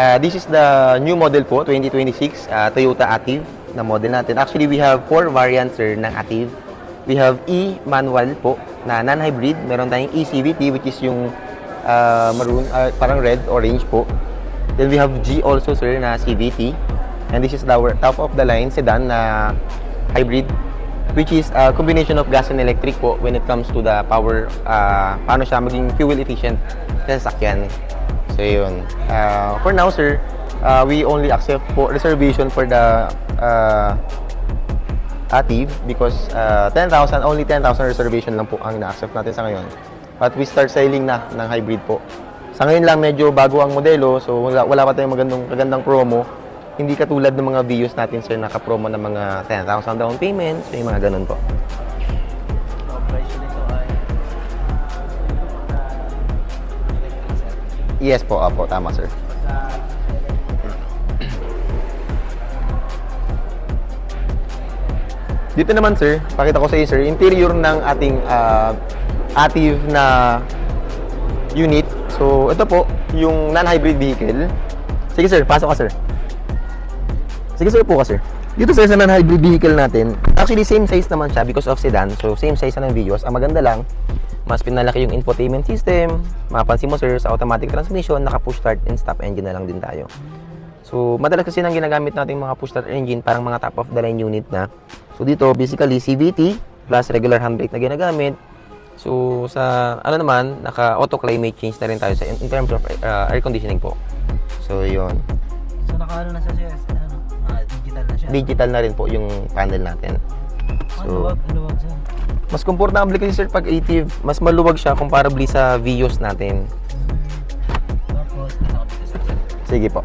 Uh, this is the new model po, 2026, uh, Toyota Active na model natin. Actually, we have four variants sir ng Active. We have E manual po na non-hybrid. Meron tayong ECVT which is yung uh, maroon, uh, parang red, orange po. Then we have G also sir na CVT. And this is our top of the line sedan na hybrid which is a combination of gas and electric po when it comes to the power, uh, paano siya maging fuel efficient sa sasakyan. So yun. Uh, for now sir, uh, we only accept po reservation for the uh, active because uh, 10,000, only 10,000 reservation lang po ang na-accept natin sa ngayon. But we start selling na ng hybrid po. Sa ngayon lang medyo bago ang modelo so wala, wala pa tayong magandang, magandang promo. Hindi katulad ng mga videos natin sir naka-promo ng mga 10,000 down payments, may mga ganun po. Yes po, apo, tama sir. Dito naman sir, pakita ko sa iyo sir, interior ng ating ah, active na unit. So ito po, yung non-hybrid vehicle. Sige sir, pasok ka sir. Sige sir, po ka sir. Dito sir sa non-hybrid vehicle natin, actually same size naman siya because of sedan. So same size na ng videos. Ang maganda lang, mas pinalaki yung infotainment system. Mapansin mo sir, sa automatic transmission, naka-push start and stop engine na lang din tayo. So, madalas kasi nang ginagamit natin mga push start engine, parang mga top of the line unit na. So, dito, basically, CVT plus regular handbrake na ginagamit. So, sa, ano naman, naka-auto climate change na rin tayo sa, in, in terms of uh, air conditioning po. So, yun. So, nakaano na siya siya, ano, ah, digital na siya. Digital na rin po yung panel natin. So, mas komportable kasi sir pag ATV, mas maluwag siya comparably sa Vios natin. Sige po.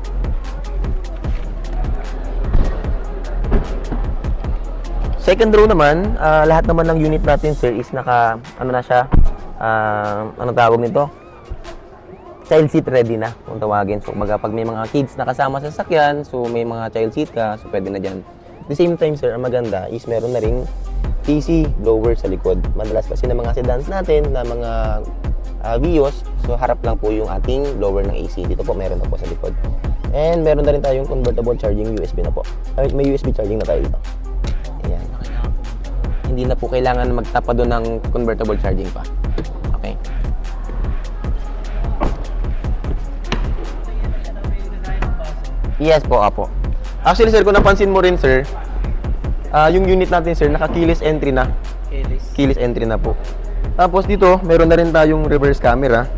Second row naman, ah, lahat naman ng unit natin sir is naka, ano na siya, ah, ano tawag nito? Child seat ready na, kung tawagin. So, kumbaga, pag may mga kids na kasama sa sasakyan, so may mga child seat ka, so pwede na dyan. The same time sir, ang maganda is meron na ring AC blower sa likod. Madalas kasi ng mga sedans natin, na mga uh, Vios, so harap lang po yung ating blower ng AC. Dito po meron na po sa likod. And meron na rin tayong convertible charging USB na po. Ay, may USB charging na tayo dito. Ayan. Hindi na po kailangan magtapa doon ng convertible charging pa. Okay. Yes po, apo. Actually, sir, kung napansin mo rin, sir, ah, yung unit natin, sir, naka-keyless entry na. Keyless. Keyless entry na po. Tapos dito, meron na rin tayong reverse camera.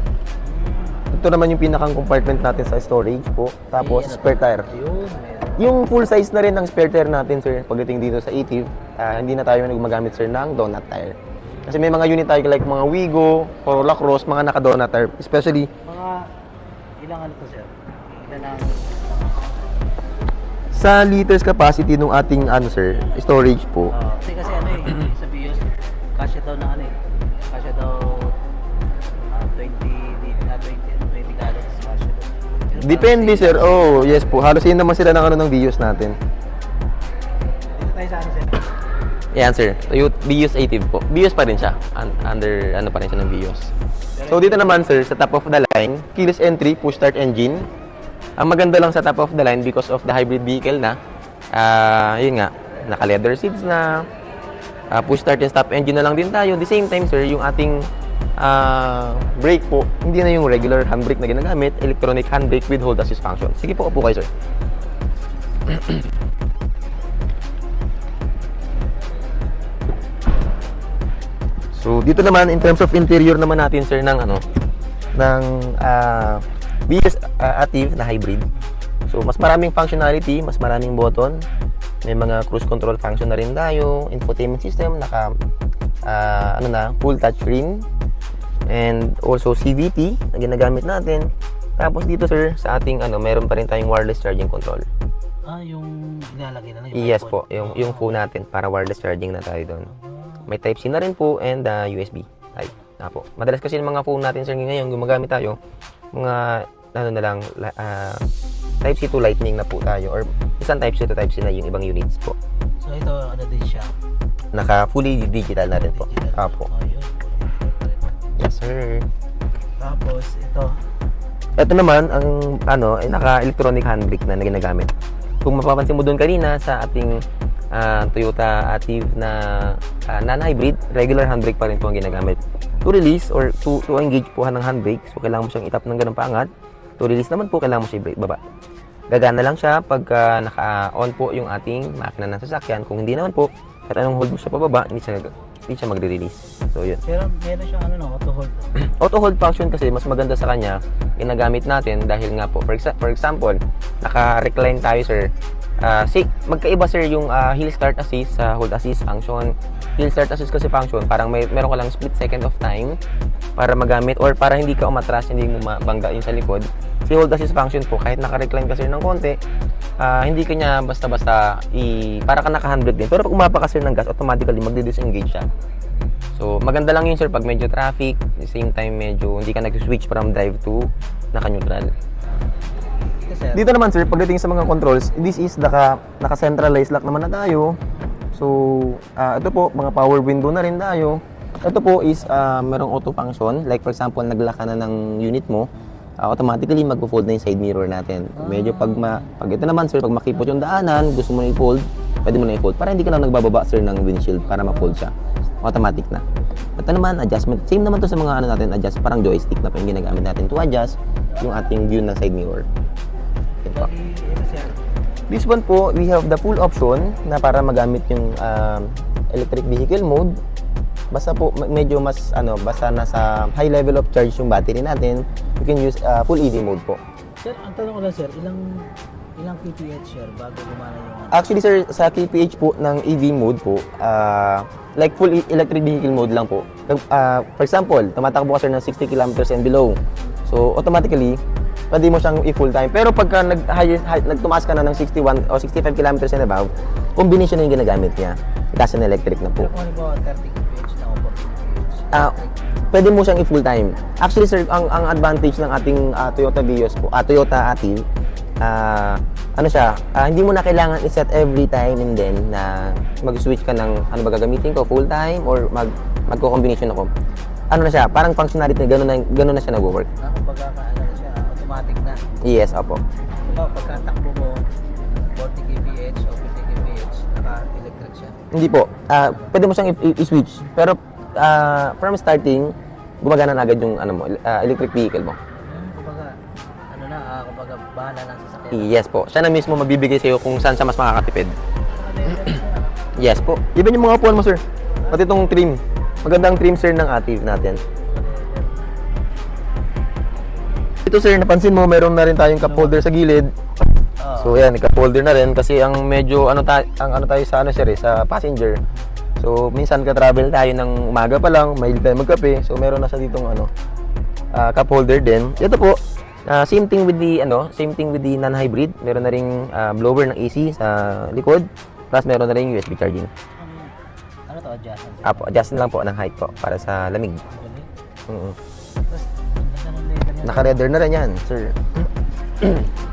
Ito naman yung pinakang compartment natin sa storage po. Tapos, spare tire. Meron. Yung full size na rin ng spare tire natin, sir, pagdating dito sa ATIV, ah, hindi na tayo gumagamit, sir, ng donut tire. Kasi may mga unit tayo like mga Wigo, Corolla Cross, mga naka-donut tire. Especially, Mga ilang ano to sir? Ilan ang sa liters capacity ng ating ano, sir, storage po. Ah, kasi kasi ano eh, sa BIOS, kasya daw na ano eh. Kasya daw ah, 20, di- ah, 20, 20 gallons kasya daw. Pero Depende, sir. Oh, yes po. Halos yun naman sila ng ano ng videos natin. Dito tayo sa ano sir? Yan, sir. Vios ATIV po. Vios pa rin siya. Un- under, ano pa rin siya ng Vios. So, dito naman, sir, sa top of the line, keyless entry, push start engine. Ang maganda lang sa top of the line because of the hybrid vehicle na, ah, yun nga, naka-leather seats na, ah, push start and stop engine na lang din tayo. The same time, sir, yung ating ah, brake po, hindi na yung regular handbrake na ginagamit, electronic handbrake with hold assist function. Sige po, upo kayo, sir. So dito naman in terms of interior naman natin sir ng ano ng ah, BS ah, Active na hybrid. So mas maraming functionality, mas maraming button. May mga cruise control function na rin tayo, infotainment system naka ah, ano na full touch screen and also CVT na ginagamit natin. Tapos dito sir sa ating ano meron pa rin tayong wireless charging control. Ah, yung ilalagay na lang yung Yes po, yung yung phone natin para wireless charging na tayo doon. May type C na rin po and uh, USB type na po. Madalas kasi yung mga phone natin sir ngayon gumagamit tayo mga ano na lang la- ah, type C to lightning na po tayo or isang type C to type C na yung ibang units po. So ito ano din siya? Naka fully digital na rin po. Digital. Apo. Oh, yun. Yes sir. Tapos ito, ito naman, ang ano, ay naka-electronic handbrake na na ginagamit. Kung mapapansin mo doon kanina sa ating ah, Toyota Active na ah, non-hybrid, regular handbrake pa rin po ang ginagamit. To release or to, to engage po ng handbrake, so kailangan mo siyang itap ng ganun paangat. To release naman po, kailangan mo siya i-brake baba. Gagana lang siya pagka naka-on po yung ating makina ng sasakyan. Kung hindi naman po, kahit anong hold mo siya pababa, hindi siya, hindi siya magre-release. So, yun. Pero meron siyang ano no, auto hold. Auto hold function kasi mas maganda sa kanya ginagamit natin dahil nga po for, exa- for example naka-recline tayo sir Ah, si magkaiba sir yung ah, hill start assist sa hold assist function. Hill start assist kasi function parang may meron ka lang split second of time para magamit or para hindi ka umatras hindi mo mabangga yung sa likod. Si hold assist function po kahit naka-recline ka sir ng konti ah, hindi ka niya basta-basta i para ka naka-handbrake din. Pero pag umapa ka sir ng gas automatically magdi-disengage siya. So, maganda lang yun sir pag medyo traffic, same time medyo hindi ka nag-switch from drive to naka-neutral. Sir. Dito naman sir, pagdating sa mga controls, this is naka, naka-centralized lock naman na tayo. So, ah, ito po, mga power window na rin tayo. Ito po is ah, merong auto function. Like for example, naglock ka na ng unit mo, ah, automatically magpo-fold na yung side mirror natin. Medyo pag, ma, pag ito naman sir, pag makipot yung daanan, gusto mo na i-fold, pwede mo na i-fold. Para hindi ka na nagbababa sir ng windshield para ma-fold siya. Automatic na. Ito naman, adjustment. Same naman to sa mga ano natin, adjust. Parang joystick na po yung ginagamit natin to adjust yung ating view ng side mirror. Ito sir. This one po, we have the full option na para magamit yung um, electric vehicle mode. Basta po medyo mas ano, basta nasa high level of charge yung battery natin, you can use uh, full EV mode po. Sir, ang tanong ko lang sir, ilang ilang kph sir bago gumana yung ano? Actually sir, sa KPH po ng EV mode po, ah, like full e- electric vehicle mode lang po. Ah, for example, tumatakbo ka sir ng 60 kilometers and below. So automatically, pwede mo siyang i-full time. Pero pagka nag, high, high, nagtumaas ka na ng 61 o 65 kilometers and above, combination na yung ginagamit niya. Gas and electric na po. Pero kung halimbawa 30 kph na o 40 kph. Ah, pwede mo siyang i-full time. Actually sir, ang ang advantage ng ating ah, Toyota Vios po, ah, Toyota Active, ah, ano siya, ah, hindi mo na kailangan i-set every time and then na mag-switch ka ng ano ba gagamitin ko, full time or mag magko-combination ako. Ano na siya, parang functionality na gano'n na, gano'n na siya nagwo-work. Ah, kumbaga ka Yes, opo. Diba, pagka takbo mo 40 kph o 50 kph, naka-electric siya. Hindi po. Ah, pwede mo siyang i-switch. Pero ah, from starting, gumagana na agad yung ano mo, ah, electric vehicle mo. Hmm, kumbaga, ano na, ah, kumbaga bahala lang sa sakyan. Yes po. Siya na mismo magbibigay sa'yo kung saan siya mas makakatipid. Ano? Yes po. Even yung mga upuan mo, sir. Pati itong trim. Magandang trim, sir, ng Active natin. Ito, sir, napansin mo, meron na rin tayong cup holder sa gilid. Oo. So, yan, cup holder na rin kasi ang medyo, ano, ta- ang ano tayo sa, ano, sir, eh, sa passenger. So, minsan ka-travel tayo ng umaga pa lang, mahilig tayo magkape. So, meron na sa ditong, ano, ah, cup holder din. Ito po, ah, same thing with the, ano, same thing with the non-hybrid. Meron na ring ah, blower ng AC sa likod. Plus, meron na rin USB charging. Ano to, adjustment? Apo, adjust lang po ng height po para sa lamig. Galing. Mm Tapos, Naka-redder na rin yan, sir.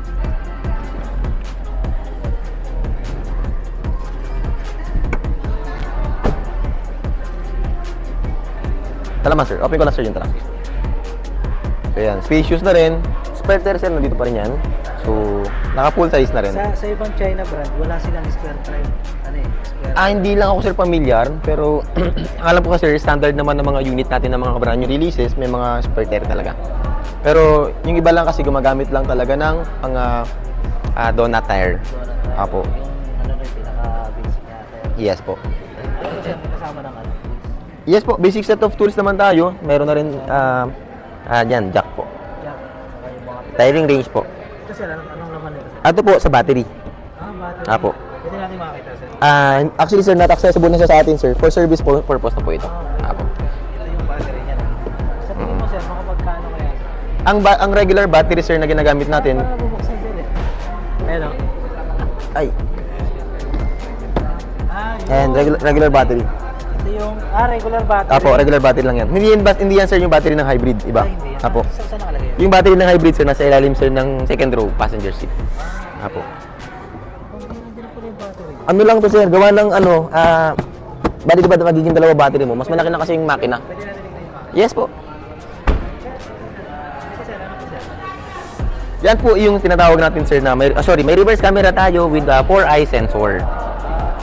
Talaman, sir. Open ko na, sir, yung tara. So, yan. Spacious na rin. Spare tire, sir, nandito pa rin yan. So, naka-full size na rin. Sa, sa ibang China brand, wala silang square drive. Ano eh, square Ah, hindi lang ako, sir, pamilyar. Pero, alam ko kasi, standard naman ng mga unit natin ng mga brand new releases, may mga spare tire talaga. Pero, yung iba lang kasi gumagamit lang talaga ng mga ah, donut tire. Donut drive. Apo. Yung ano rin, pinaka-basic niya. Yes po. Ano kasama ng ano? Yes po, basic set of tools naman tayo. Meron na rin, ah, ah, dyan, jack po. Jack, saka yung mga... Tiring range po. Ito sir, anong, anong laman nito sir? Ato po, sa battery. Ah, battery. Apo. Pwede natin makita sir. Ah, actually, sir, not accessible na siya sa atin, sir. For service po, purpose na po ito. Apo. Ang, ba- ang regular battery, sir, na ginagamit natin, nabubuksan eh. Ayan o. ay, Ah, regular, regular battery. Ito yung, ah, regular battery. Apo, regular battery lang yan. Hindi yan, bas- hindi yan sir yung battery ng hybrid, iba. Ay, hindi. Apo. Ah, Saan, saan nakalagay yun? Yung battery ng hybrid sir, nasa ilalim sir ng second row, passenger seat. Apo. Pag hindi na pala yung battery. Ano lang to sir, gawa ng ano, ah, bali di ba magiging dalawa battery mo? Mas malaki na kasi yung makina. Yes po. Yan po yung tinatawag natin sir na may, ah, sorry, may reverse camera tayo with a 4-eye sensor.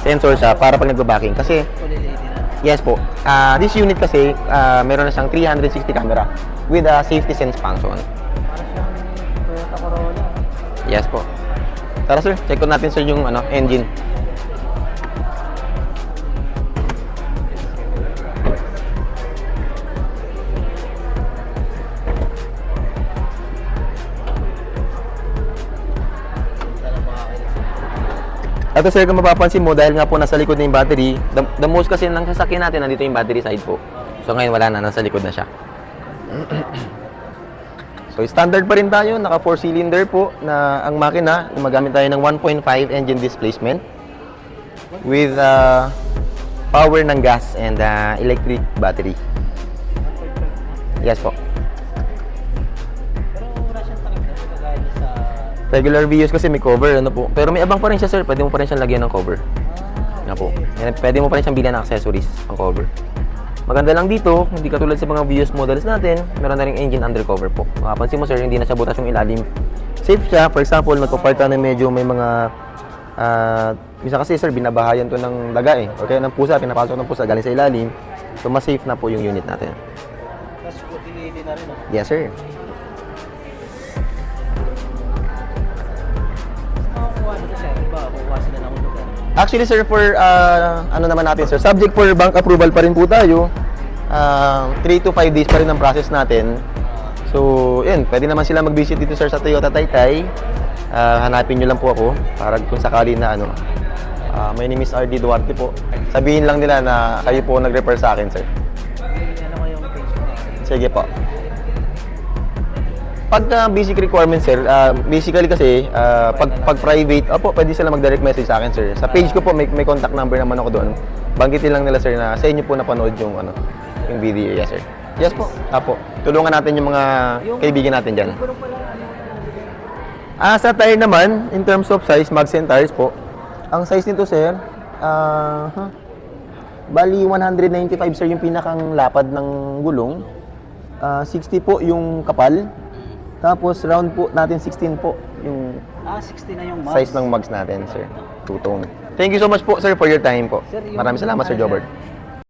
Sensor siya para pag nagba-backing. Kasi, yes po, ah, this unit kasi, ah, meron na siyang 360 camera with a safety sense function. Yes po. Tara sir, check ko natin sir yung ano, engine. Ito sir, kung mapapansin mo, dahil nga po nasa likod na yung battery, the, the most kasi ng sasakyan natin, nandito yung battery side po. So ngayon wala na, nasa likod na siya. so standard pa rin tayo, naka 4 cylinder po na ang makina, gumagamit tayo ng 1.5 engine displacement with uh, power ng gas and uh, electric battery. Yes po. Regular Vios kasi may cover, ano po. Pero may abang pa rin siya sir, pwede mo pa rin siyang lagyan ng cover. Ah, Nga po. Yan, pwede mo pa rin siyang bilhan ng accessories, ang cover. Maganda lang dito, hindi katulad sa mga Vios models natin, meron na rin engine undercover po. Makapansin mo sir, hindi na siya butas yung ilalim. Safe siya, for example, nagpa-park ka na medyo may mga ah minsan kasi sir, binabahayan to ng daga eh. O kaya ng pusa, pinapasok ng pusa galing sa ilalim. So, mas safe na po yung unit natin. Fully LED na rin. no? Yes sir. Makakuha nito sir. Kukuha sila ng lugar. Actually sir, for ah, ano naman natin sir, subject for bank approval pa rin po tayo. 3 to 5 days pa rin ang process natin. So, yun, pwede naman sila mag-visit dito sir sa Toyota Taytay. Ah, hanapin nyo lang po ako para kung sakali na ano. Ah, my name is RD Duarte po. Sabihin lang nila na kayo po nag-refer sa akin, sir. ano. Sige po. Pagka basic requirements, sir, ah, basically kasi, ah, pag, pag private, opo, pwede sila mag-direct message sa akin, sir. Sa page ko po, may, may contact number naman ako doon. Banggitin lang nila, sir, na sa inyo po napanood yung, ano, yung video. Yes, sir. Yes po. Apo. Tulungan natin yung mga kaibigan natin dyan. Ano, Ah, sa tire naman, in terms of size, mags and tires po. Ang size nito, sir, ah, huh, bali 195 sir yung pinakang lapad ng gulong. Ah, 60 po yung kapal. Tapos round po natin 16 po yung ah, 60 na yung max. size ng mags natin, sir. Two-tone. Thank you so much po, sir, for your time po. Sir, yung- Maraming salamat, Sir Jobert.